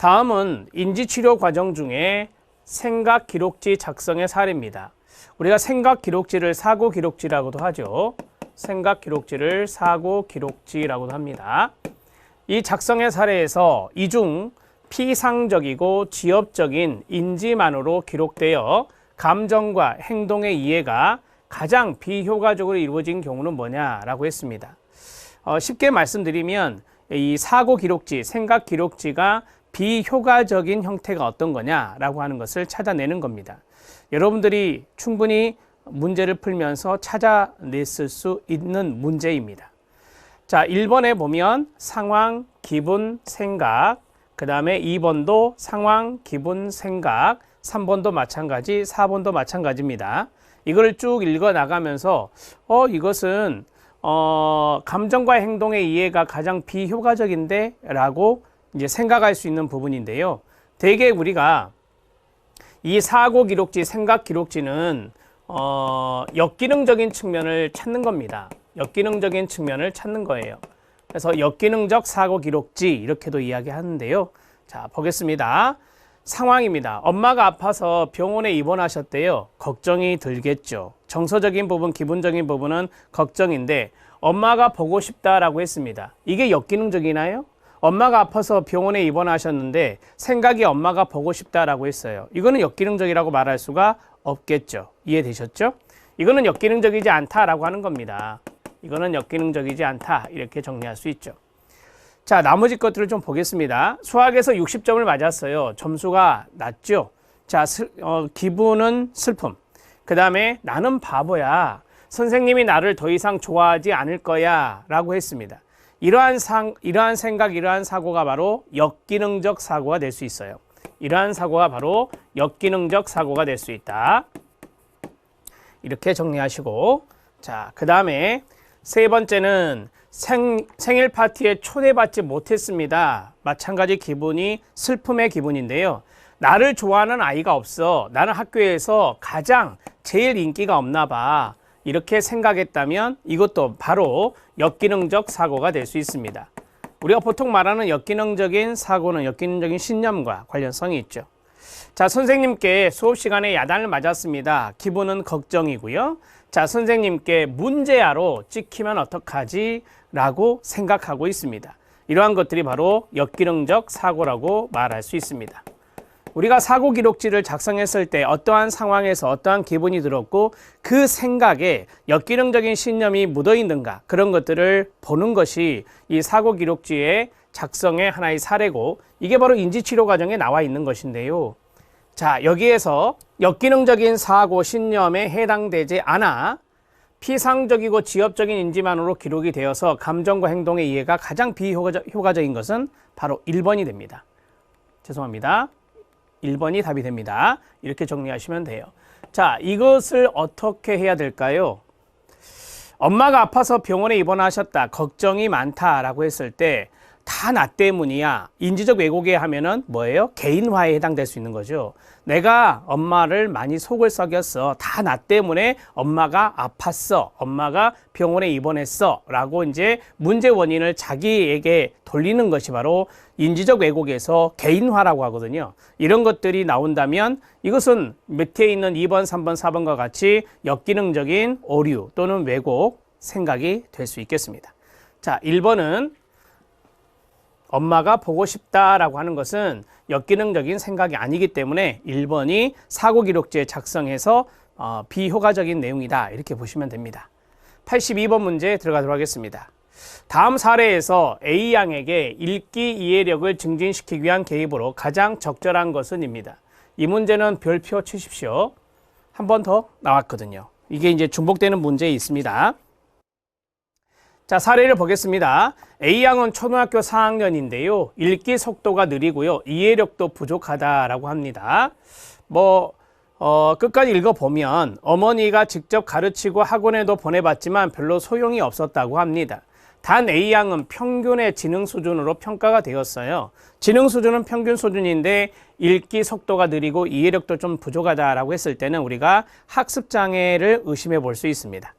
다음은 인지치료 과정 중에 생각 기록지 작성의 사례입니다. 우리가 생각 기록지를 사고 기록지라고도 하죠. 생각 기록지를 사고 기록지라고도 합니다. 이 작성의 사례에서 이중 피상적이고 지엽적인 인지만으로 기록되어 감정과 행동의 이해가 가장 비효과적으로 이루어진 경우는 뭐냐라고 했습니다. 어, 쉽게 말씀드리면 이 사고 기록지, 생각 기록지가 비효과적인 형태가 어떤 거냐라고 하는 것을 찾아내는 겁니다. 여러분들이 충분히 문제를 풀면서 찾아냈을 수 있는 문제입니다. 자, 1번에 보면 상황, 기분, 생각, 그 다음에 2번도 상황, 기분, 생각, 3번도 마찬가지, 4번도 마찬가지입니다. 이걸 쭉 읽어 나가면서 어 이것은 어 감정과 행동의 이해가 가장 비효과적인데 라고 이제 생각할 수 있는 부분인데요. 대개 우리가 이 사고 기록지, 생각 기록지는 어 역기능적인 측면을 찾는 겁니다. 역기능적인 측면을 찾는 거예요. 그래서 역기능적 사고 기록지 이렇게도 이야기하는데요. 자, 보겠습니다. 상황입니다. 엄마가 아파서 병원에 입원하셨대요. 걱정이 들겠죠. 정서적인 부분, 기분적인 부분은 걱정인데 엄마가 보고 싶다라고 했습니다. 이게 역기능적이나요? 엄마가 아파서 병원에 입원하셨는데 생각이 엄마가 보고 싶다라고 했어요. 이거는 역기능적이라고 말할 수가 없겠죠. 이해되셨죠? 이거는 역기능적이지 않다라고 하는 겁니다. 이거는 역기능적이지 않다. 이렇게 정리할 수 있죠. 자, 나머지 것들을 좀 보겠습니다. 수학에서 60점을 맞았어요. 점수가 낮죠. 자, 슬, 어, 기분은 슬픔. 그 다음에 나는 바보야. 선생님이 나를 더 이상 좋아하지 않을 거야. 라고 했습니다. 이러한 상, 이러한 생각, 이러한 사고가 바로 역기능적 사고가 될 수 있어요. 이러한 사고가 바로 역기능적 사고가 될 수 있다. 이렇게 정리하시고, 자, 그 다음에 세 번째는 생, 생일 파티에 초대받지 못했습니다. 마찬가지 기분이 슬픔의 기분인데요. 나를 좋아하는 아이가 없어. 나는 학교에서 가장 제일 인기가 없나 봐. 이렇게 생각했다면 이것도 바로 역기능적 사고가 될 수 있습니다. 우리가 보통 말하는 역기능적인 사고는 역기능적인 신념과 관련성이 있죠. 자, 선생님께 수업 시간에 야단을 맞았습니다. 기분은 걱정이고요. 자, 선생님께 문제야로 찍히면 어떡하지? 라고 생각하고 있습니다. 이러한 것들이 바로 역기능적 사고라고 말할 수 있습니다. 우리가 사고 기록지를 작성했을 때 어떠한 상황에서 어떠한 기분이 들었고 그 생각에 역기능적인 신념이 묻어 있는가 그런 것들을 보는 것이 이 사고 기록지의 작성의 하나의 사례고 이게 바로 인지치료 과정에 나와 있는 것인데요. 자, 여기에서 역기능적인 사고 신념에 해당되지 않아 피상적이고 지엽적인 인지만으로 기록이 되어서 감정과 행동의 이해가 가장 비효과적인 것은 바로 1번이 됩니다. 죄송합니다. 1번이 답이 됩니다. 이렇게 정리하시면 돼요. 자, 이것을 어떻게 해야 될까요? 엄마가 아파서 병원에 입원하셨다. 걱정이 많다라고 했을 때 다 나 때문이야. 인지적 왜곡에 하면은 뭐예요? 개인화에 해당될 수 있는 거죠. 내가 엄마를 많이 속을 썩였어. 다 나 때문에 엄마가 아팠어. 엄마가 병원에 입원했어. 라고 이제 문제 원인을 자기에게 돌리는 것이 바로 인지적 왜곡에서 개인화라고 하거든요. 이런 것들이 나온다면 이것은 밑에 있는 2번, 3번, 4번과 같이 역기능적인 오류 또는 왜곡 생각이 될 수 있겠습니다. 자, 1번은 엄마가 보고 싶다라고 하는 것은 역기능적인 생각이 아니기 때문에 1번이 사고 기록지에 작성해서 어, 비효과적인 내용이다. 이렇게 보시면 됩니다. 82번 문제 들어가도록 하겠습니다. 다음 사례에서 A양에게 읽기 이해력을 증진시키기 위한 개입으로 가장 적절한 것은입니다. 이 문제는 별표 치십시오. 한 번 더 나왔거든요. 이게 이제 중복되는 문제 있습니다. 자, 사례를 보겠습니다. A양은 초등학교 4학년인데요. 읽기 속도가 느리고요. 이해력도 부족하다라고 합니다. 뭐, 어, 끝까지 읽어보면 어머니가 직접 가르치고 학원에도 보내봤지만 별로 소용이 없었다고 합니다. 단 A양은 평균의 지능 수준으로 평가가 되었어요. 지능 수준은 평균 수준인데 읽기 속도가 느리고 이해력도 좀 부족하다라고 했을 때는 우리가 학습 장애를 의심해 볼 수 있습니다.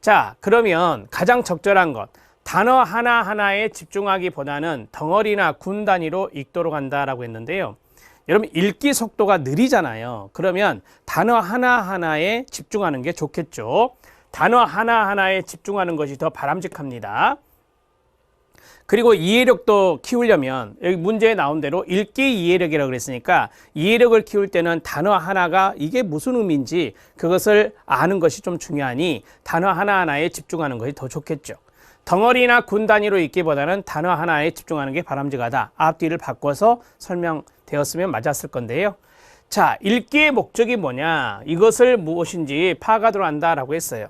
자, 그러면 가장 적절한 것. 단어 하나하나에 집중하기보다는 덩어리나 군 단위로 읽도록 한다라고 했는데요. 여러분 읽기 속도가 느리잖아요. 그러면 단어 하나하나에 집중하는 게 좋겠죠. 단어 하나하나에 집중하는 것이 더 바람직합니다. 그리고 이해력도 키우려면 여기 문제에 나온 대로 읽기 이해력이라고 그랬으니까 이해력을 키울 때는 단어 하나가 이게 무슨 의미인지 그것을 아는 것이 좀 중요하니 단어 하나하나에 집중하는 것이 더 좋겠죠. 덩어리나 군 단위로 읽기보다는 단어 하나에 집중하는 게 바람직하다. 앞뒤를 바꿔서 설명되었으면 맞았을 건데요. 자, 읽기의 목적이 뭐냐? 이것을 무엇인지 파악하도록 한다라고 했어요.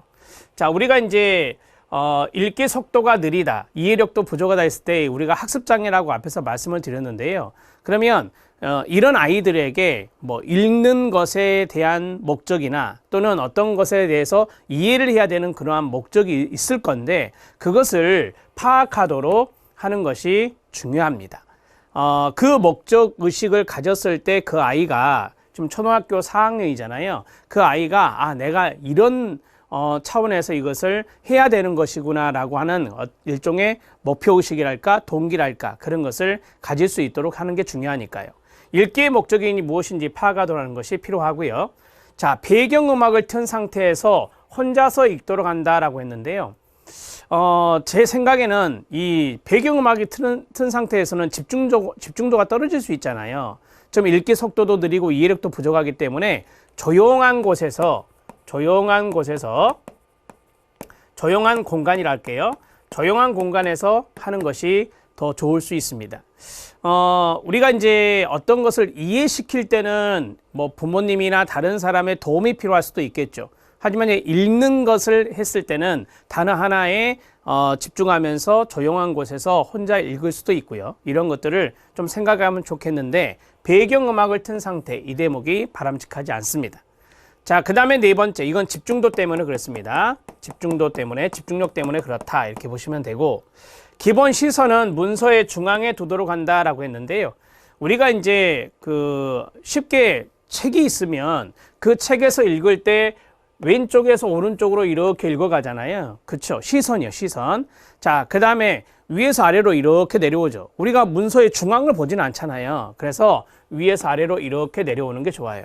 자, 우리가 이제 어, 읽기 속도가 느리다, 이해력도 부족하다 했을 때 우리가 학습장애라고 앞에서 말씀을 드렸는데요. 그러면 어, 이런 아이들에게 뭐 읽는 것에 대한 목적이나 또는 어떤 것에 대해서 이해를 해야 되는 그러한 목적이 있을 건데 그것을 파악하도록 하는 것이 중요합니다. 어, 그 목적 의식을 가졌을 때 그 아이가 좀 초등학교 4학년이잖아요. 그 아이가 아 내가 이런 어, 차원에서 이것을 해야 되는 것이구나라고 하는 어, 일종의 목표 의식이랄까 동기랄까 그런 것을 가질 수 있도록 하는 게 중요하니까요. 읽기의 목적이 무엇인지 파악하도록 하는 것이 필요하고요. 자, 배경 음악을 튼 상태에서 혼자서 읽도록 한다라고 했는데요. 어, 제 생각에는 이 배경음악이 튼, 튼 상태에서는 집중도, 집중도가 떨어질 수 있잖아요. 좀 읽기 속도도 느리고 이해력도 부족하기 때문에 조용한 곳에서 조용한 곳에서 조용한 공간이랄게요. 조용한 공간에서 하는 것이 더 좋을 수 있습니다. 어, 우리가 이제 어떤 것을 이해시킬 때는 뭐 부모님이나 다른 사람의 도움이 필요할 수도 있겠죠. 하지만 읽는 것을 했을 때는 단어 하나에 어, 집중하면서 조용한 곳에서 혼자 읽을 수도 있고요. 이런 것들을 좀 생각하면 좋겠는데 배경음악을 튼 상태 이 대목이 바람직하지 않습니다. 자, 그 다음에 네 번째. 이건 집중도 때문에 그렇습니다. 집중도 때문에, 집중력 때문에 그렇다. 이렇게 보시면 되고, 기본 시선은 문서의 중앙에 두도록 한다라고 했는데요. 우리가 이제 그 쉽게 책이 있으면 그 책에서 읽을 때 왼쪽에서 오른쪽으로 이렇게 읽어가잖아요. 그쵸? 시선이요, 시선. 자, 그 다음에 위에서 아래로 이렇게 내려오죠. 우리가 문서의 중앙을 보지는 않잖아요. 그래서 위에서 아래로 이렇게 내려오는 게 좋아요.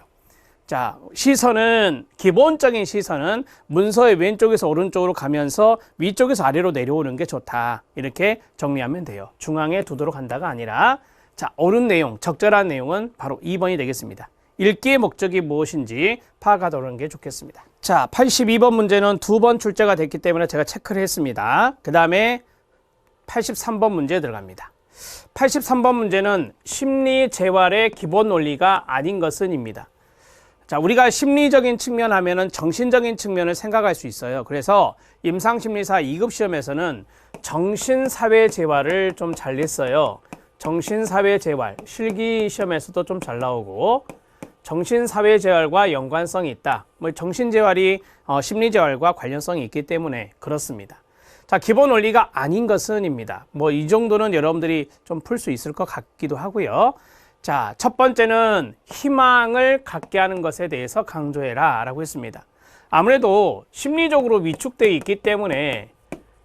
자, 시선은 기본적인 시선은 문서의 왼쪽에서 오른쪽으로 가면서 위쪽에서 아래로 내려오는 게 좋다. 이렇게 정리하면 돼요. 중앙에 두도록 한다가 아니라 자, 옳은 내용, 적절한 내용은 바로 2번이 되겠습니다. 읽기의 목적이 무엇인지 파악하도록 게 좋겠습니다. 자, 82번 문제는 두 번 출제가 됐기 때문에 제가 체크를 했습니다. 그 다음에 83번 문제 들어갑니다. 83번 문제는 심리 재활의 기본 논리가 아닌 것은입니다. 자, 우리가 심리적인 측면 하면은 정신적인 측면을 생각할 수 있어요. 그래서 임상심리사 2급 시험에서는 정신사회 재활을 좀 잘 냈어요. 정신사회 재활, 실기 시험에서도 좀 잘 나오고 정신사회 재활과 연관성이 있다. 뭐 정신 재활이 어, 심리 재활과 관련성이 있기 때문에 그렇습니다. 자, 기본 원리가 아닌 것은입니다. 뭐 이 정도는 여러분들이 좀 풀 수 있을 것 같기도 하고요. 자, 첫 번째는 희망을 갖게 하는 것에 대해서 강조해라 라고 했습니다. 아무래도 심리적으로 위축되어 있기 때문에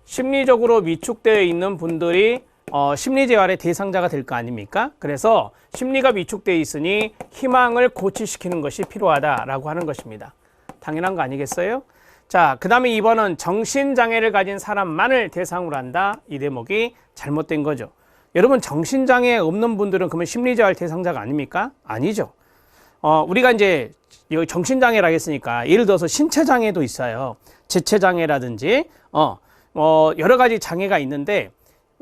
심리적으로 위축되어 있는 분들이 어, 심리재활의 대상자가 될 거 아닙니까? 그래서 심리가 위축되어 있으니 희망을 고취시키는 것이 필요하다라고 하는 것입니다. 당연한 거 아니겠어요? 자, 그 다음에 2번은 정신장애를 가진 사람만을 대상으로 한다. 이 대목이 잘못된 거죠. 여러분 정신장애 없는 분들은 그러면 심리재활 대상자가 아닙니까? 아니죠. 어, 우리가 이제 정신장애라 했으니까 예를 들어서 신체장애도 있어요. 지체장애라든지 어, 어, 여러 가지 장애가 있는데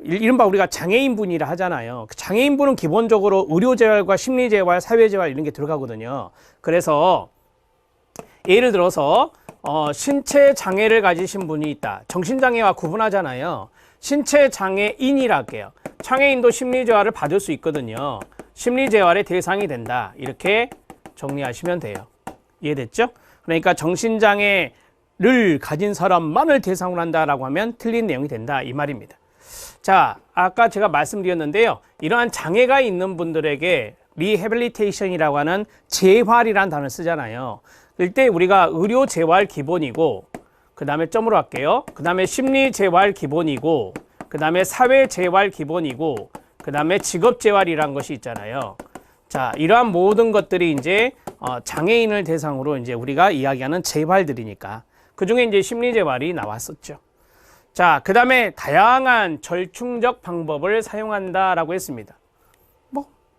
이른바 우리가 장애인분이라 하잖아요. 그 장애인분은 기본적으로 의료재활과 심리재활, 사회재활 이런 게 들어가거든요. 그래서 예를 들어서 어, 신체 장애를 가지신 분이 있다. 정신장애와 구분하잖아요. 신체 장애인이라 할게요. 장애인도 심리 재활을 받을 수 있거든요. 심리 재활의 대상이 된다. 이렇게 정리하시면 돼요. 이해됐죠? 그러니까 정신 장애를 가진 사람만을 대상으로 한다라고 하면 틀린 내용이 된다. 이 말입니다. 자, 아까 제가 말씀드렸는데요. 이러한 장애가 있는 분들에게 리해빌리테이션이라고 하는 재활이라는 단어를 쓰잖아요. 이때 우리가 의료 재활 기본이고 그 다음에 점으로 할게요. 그 다음에 심리 재활 기본이고 그 다음에 사회 재활 기본이고, 그 다음에 직업 재활이란 것이 있잖아요. 자, 이러한 모든 것들이 이제 어, 장애인을 대상으로 이제 우리가 이야기하는 재활들이니까 그 중에 이제 심리 재활이 나왔었죠. 자, 그 다음에 다양한 절충적 방법을 사용한다라고 했습니다.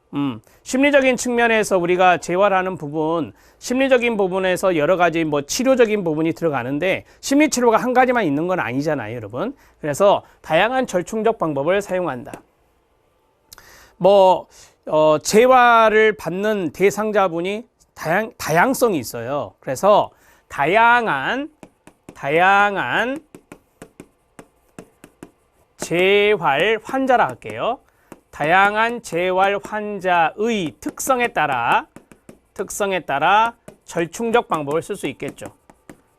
뭐, 음, 심리적인 측면에서 우리가 재활하는 부분, 심리적인 부분에서 여러 가지 뭐 치료적인 부분이 들어가는데 심리 치료가 한 가지만 있는 건 아니잖아요, 여러분. 그래서 다양한 절충적 방법을 사용한다. 뭐, 어, 재활을 받는 대상자분이 다양, 다양성이 있어요. 그래서 다양한, 다양한 재활 환자라 할게요. 다양한 재활 환자의 특성에 따라 특성에 따라 절충적 방법을 쓸 수 있겠죠.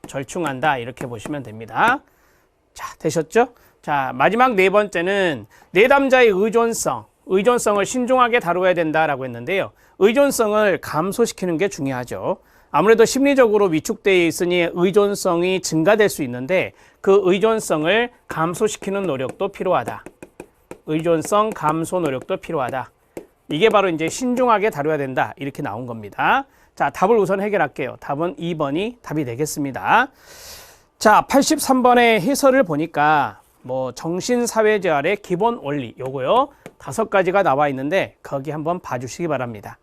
절충한다 이렇게 보시면 됩니다. 자, 되셨죠? 자, 마지막 네 번째는 내담자의 의존성, 의존성을 신중하게 다루어야 된다라고 했는데요. 의존성을 감소시키는 게 중요하죠. 아무래도 심리적으로 위축되어 있으니 의존성이 증가될 수 있는데 그 의존성을 감소시키는 노력도 필요하다. 의존성 감소 노력도 필요하다. 이게 바로 이제 신중하게 다뤄야 된다. 이렇게 나온 겁니다. 자, 답을 우선 해결할게요. 답은 2번이 답이 되겠습니다. 자, 83번의 해설을 보니까 뭐 정신사회재활의 기본 원리 요거요. 다섯 가지가 나와 있는데 거기 한번 봐주시기 바랍니다.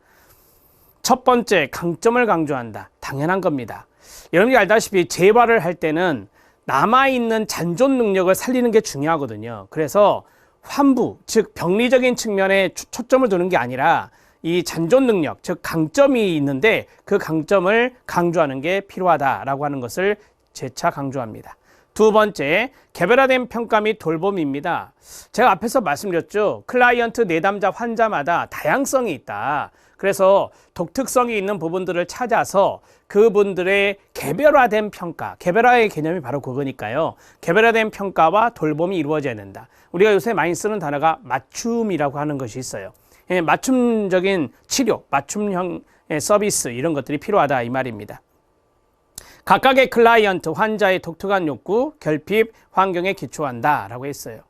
첫 번째 강점을 강조한다. 당연한 겁니다. 여러분이 알다시피 재활을 할 때는 남아있는 잔존 능력을 살리는 게 중요하거든요. 그래서 환부, 즉 병리적인 측면에 초- 초점을 두는 게 아니라 이 잔존 능력, 즉 강점이 있는데 그 강점을 강조하는 게 필요하다라고 하는 것을 재차 강조합니다. 두 번째, 개별화된 평가 및 돌봄입니다. 제가 앞에서 말씀드렸죠. 클라이언트 내담자 환자마다 다양성이 있다. 그래서 독특성이 있는 부분들을 찾아서 그분들의 개별화된 평가, 개별화의 개념이 바로 그거니까요. 개별화된 평가와 돌봄이 이루어져야 된다. 우리가 요새 많이 쓰는 단어가 맞춤이라고 하는 것이 있어요. 예, 맞춤적인 치료, 맞춤형 서비스 이런 것들이 필요하다 이 말입니다. 각각의 클라이언트, 환자의 독특한 욕구, 결핍, 환경에 기초한다 라고 했어요.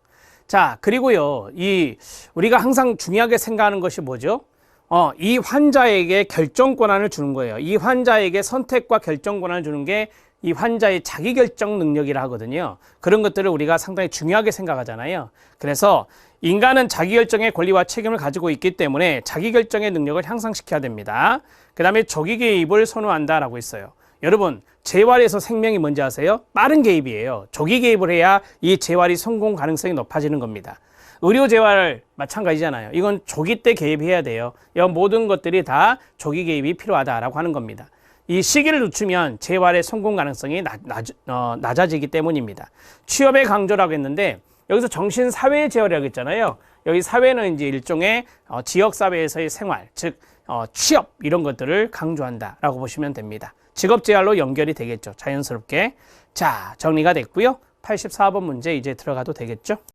자, 그리고요, 이 우리가 항상 중요하게 생각하는 것이 뭐죠? 어, 이 환자에게 결정 권한을 주는 거예요. 이 환자에게 선택과 결정 권한을 주는 게 이 환자의 자기 결정 능력이라 하거든요. 그런 것들을 우리가 상당히 중요하게 생각하잖아요. 그래서 인간은 자기 결정의 권리와 책임을 가지고 있기 때문에 자기 결정의 능력을 향상시켜야 됩니다. 그 다음에 조기 개입을 선호한다라고 했어요. 여러분, 재활에서 생명이 뭔지 아세요? 빠른 개입이에요. 조기 개입을 해야 이 재활이 성공 가능성이 높아지는 겁니다. 의료 재활 마찬가지잖아요. 이건 조기 때 개입해야 돼요. 이 모든 것들이 다 조기 개입이 필요하다라고 하는 겁니다. 이 시기를 늦추면 재활의 성공 가능성이 낮, 낮, 어, 낮아지기 때문입니다. 취업의 강조라고 했는데 여기서 정신 사회 재활이라고 했잖아요. 여기 사회는 이제 일종의 어, 지역 사회에서의 생활, 즉 어, 취업 이런 것들을 강조한다라고 보시면 됩니다. 직업 재활로 연결이 되겠죠. 자연스럽게. 자, 정리가 됐고요. 84번 문제 이제 들어가도 되겠죠?